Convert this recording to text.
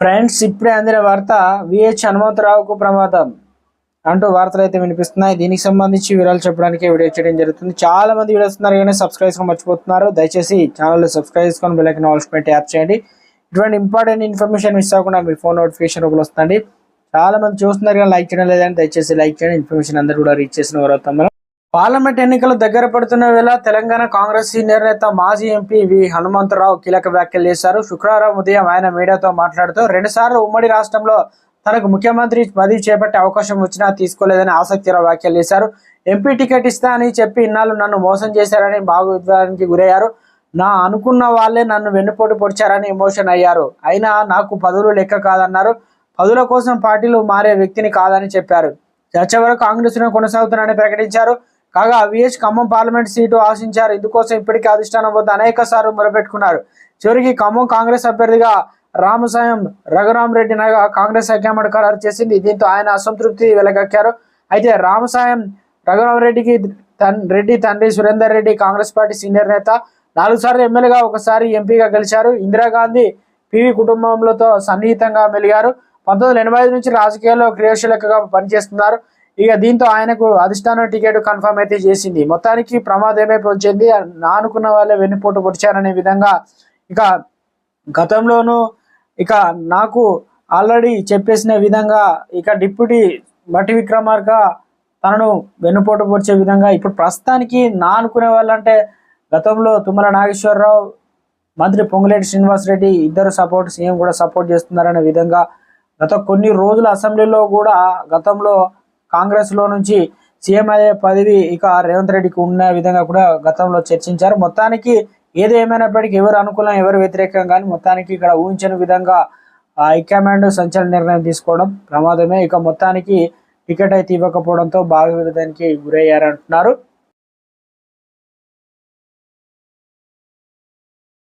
Friends ఇప్పుడే అందిన వార్త విహెచ్ హనుమంతరావుకు ప్రమాదం అంటూ వార్తలు అయితే వినిపిస్తున్నాయి. దీనికి సంబంధించి వివరాలు చెప్పడానికి వీడియో చేయడం జరుగుతుంది. చాలా మంది వీడియోస్ ఉన్నారు కానీ సబ్స్క్రైబ్ చేసుకొని మర్చిపోతున్నారు. దయచేసి ఛానల్ సబ్స్క్రైబ్ చేసుకొని బెల్లైకన్ ఆల్స్ పెట్టి యాప్ చేయండి. ఇటువంటి ఇంపార్టెంట్ ఇన్ఫర్మేషన్ మిస్ అవ్వకుండా మీ ఫోన్ నోటిఫికేషన్ రూపంలో వస్తుంది. చాలా మంది చూస్తున్నారు కానీ లైక్ చేయడం లేదని దయచేసి లైక్ చేయండి. ఇన్ఫర్మేషన్ అందరూ కూడా రీచ్ చేసిన వారు అవుతాం పార్లమెంట్ ఎన్నికలు దగ్గర పడుతున్న వేళ తెలంగాణ కాంగ్రెస్ సీనియర్ నేత మాజీ ఎంపీ వి. హనుమంతరావు కీలక వ్యాఖ్యలు చేశారు. శుక్రవారం ఉదయం ఆయన మీడియాతో మాట్లాడుతూ రెండుసార్లు ఉమ్మడి రాష్ట్రంలో తనకు ముఖ్యమంత్రి పదవి చేపట్టే అవకాశం వచ్చినా తీసుకోలేదని ఆసక్తికర వ్యాఖ్యలు చేశారు. ఎంపీ టికెట్ ఇస్తా అని చెప్పి ఇన్నాళ్ళు నన్ను మోసం చేశారని భావోద్వేగానికి గురయ్యారు. నా అనుకున్న వాళ్ళే నన్ను వెన్నుపోటు పొడిచారని ఎమోషన్ అయ్యారు. అయినా నాకు పదవులు లెక్క కాదన్నారు. పదుల కోసం పార్టీలు మారే వ్యక్తిని కాదని చెప్పారు. చర్చ వరకు కాంగ్రెస్ను కొనసాగుతున్నారని ప్రకటించారు. కాగా విహెచ్ ఖమ్మం పార్లమెంట్ సీటు ఆశించారు. ఇందుకోసం ఇప్పటికే అధిష్టానం వద్ద అనేక సార్లు మొరపెట్టుకున్నారు. చివరికి ఖమ్మం కాంగ్రెస్ అభ్యర్థిగా రామసాయం రఘురామ్ రెడ్డి నగా కాంగ్రెస్ హైకమాండ్ ఖరారు చేసింది. దీంతో ఆయన అసంతృప్తి వెలగక్కారు. అయితే రామసాయం రఘురామ్ రెడ్డికి తన్ రెడ్డి తండ్రి సురేందర్ రెడ్డి కాంగ్రెస్ పార్టీ సీనియర్ నేత నాలుగు సార్లు ఎమ్మెల్యేగా ఒకసారి ఎంపీగా గెలిచారు. ఇందిరాగాంధీ పివి కుటుంబంలోతో సన్నిహితంగా మెలిగారు. పంతొమ్మిది వందల ఎనభై ఐదు నుంచి రాజకీయాల్లో క్రియాశీలకగా పనిచేస్తున్నారు. ఇక దీంతో ఆయనకు అధిష్టానం టికెట్ కన్ఫర్మ్ అయితే చేసింది. మొత్తానికి ప్రమాదమే వచ్చింది నా అనుకున్న వాళ్ళే వెన్నుపోటు పొడిచారనే విధంగా ఇక గతంలోనూ ఇక నాకు ఆల్రెడీ చెప్పేసిన విధంగా ఇక డిప్యూటీ బట్టి విక్రమార్క తనను వెన్నుపోటు పొడిచే విధంగా ఇప్పుడు ప్రస్తుతానికి నా అనుకునే వాళ్ళంటే గతంలో తుమ్మల నాగేశ్వరరావు మంత్రి పొంగులేటి శ్రీనివాసరెడ్డి ఇద్దరు సపోర్ట్ సీఎం కూడా సపోర్ట్ చేస్తున్నారనే విధంగా గత కొన్ని రోజుల అసెంబ్లీలో కూడా గతంలో కాంగ్రెస్లో నుంచి సీఎం అయ్యే పదవి ఇక రేవంత్ రెడ్డికి ఉన్న విధంగా కూడా గతంలో చర్చించారు. మొత్తానికి ఏది ఏమైనప్పటికీ ఎవరు అనుకూలం ఎవరు వ్యతిరేకం కానీ మొత్తానికి ఇక్కడ ఊహించిన విధంగా హైకమాండ్ సంచలన నిర్ణయం తీసుకోవడం ప్రమాదమే. ఇక మొత్తానికి టికెట్ అయితే ఇవ్వకపోవడంతో బాగా గురయ్యారంటున్నారు.